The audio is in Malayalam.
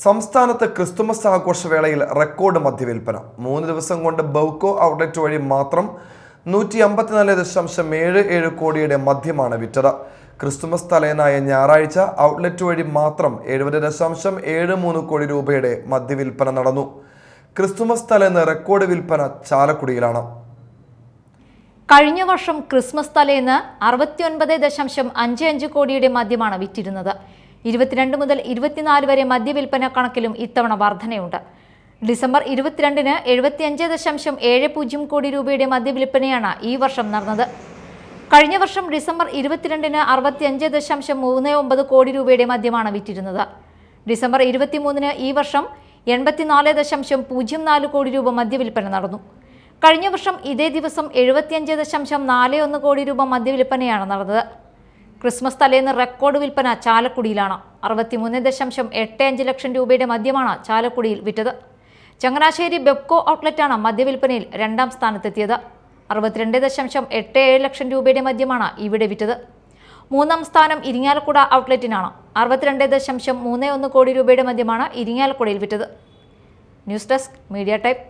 സംസ്ഥാനത്ത് ക്രിസ്തുമസ് ആഘോഷവേളയിൽ റെക്കോർഡ് മദ്യവിൽപ്പന. മൂന്ന് ദിവസം കൊണ്ട് ബൗക്കോ ഔട്ട്ലെറ്റ് വഴി മാത്രം നൂറ്റി അമ്പത്തിനാല് ദശാംശം ഏഴ് ഏഴ് കോടിയുടെ മദ്യമാണ് വിറ്റത്. ക്രിസ്തുമസ് തലേനായ ഞായറാഴ്ച ഔട്ട്ലെറ്റ് വഴി മാത്രം എഴുപത് ദശാംശം ഏഴ് മൂന്ന് കോടി രൂപയുടെ മദ്യവിൽപ്പന നടന്നു. ക്രിസ്തുമസ് തലേന്ന് റെക്കോർഡ് വിൽപ്പന ചാലക്കുടിയിലാണ്. കഴിഞ്ഞ വർഷം ക്രിസ്മസ് തലേന്ന് അറുപത്തിയൊൻപത് ദശാംശം അഞ്ച് അഞ്ച് കോടിയുടെ മദ്യമാണ് വിറ്റിരുന്നത്. ഇരുപത്തിരണ്ട് മുതൽ ഇരുപത്തിനാല് വരെ മദ്യവിൽപ്പന കണക്കിലും ഇത്തവണ വർധനയുണ്ട്. ഡിസംബർ ഇരുപത്തിരണ്ടിന് എഴുപത്തിയഞ്ച് ദശാംശം ഏഴ് പൂജ്യം കോടി രൂപയുടെ മദ്യവിൽപ്പനയാണ് ഈ വർഷം നടന്നത്. കഴിഞ്ഞ വർഷം ഡിസംബർ ഇരുപത്തിരണ്ടിന് അറുപത്തിയഞ്ച് ദശാംശം മൂന്ന് ഒമ്പത് കോടി രൂപയുടെ മദ്യമാണ് വിറ്റിരുന്നത്. ഡിസംബർ ഇരുപത്തിമൂന്നിന് ഈ വർഷം എൺപത്തിനാല് ദശാംശം പൂജ്യം നാല് കോടി രൂപ മദ്യവിൽപ്പന നടന്നു. കഴിഞ്ഞ വർഷം ഇതേ ദിവസം എഴുപത്തിയഞ്ച് ദശാംശം നാല് ഒന്ന് കോടി രൂപ മദ്യവിൽപ്പനയാണ് നടന്നത്. ക്രിസ്മസ് തലേന്ന് റെക്കോർഡ് വിൽപ്പന ചാലക്കുടിയിലാണ്. അറുപത്തിമൂന്ന് ദശാംശം എട്ട് അഞ്ച് ലക്ഷം രൂപയുടെ മദ്യമാണ് ചാലക്കുടിയിൽ വിറ്റത്. ചങ്ങനാശ്ശേരി ബെപ്കോ ഔട്ട്ലെറ്റാണ് മദ്യവിൽപ്പനയിൽ രണ്ടാം സ്ഥാനത്തെത്തിയത്. അറുപത്തിരണ്ട് ദശാംശം എട്ട് ഏഴ് ലക്ഷം രൂപയുടെ മദ്യമാണ് ഇവിടെ വിറ്റത്. മൂന്നാം സ്ഥാനം ഇരിങ്ങാലക്കുട ഔട്ട്ലെറ്റിനാണ്. അറുപത്തിരണ്ട് ദശാംശം മൂന്ന് ഒന്ന് കോടി രൂപയുടെ മദ്യമാണ് ഇരിങ്ങാലക്കുടയിൽ വിറ്റത്. News desk media type.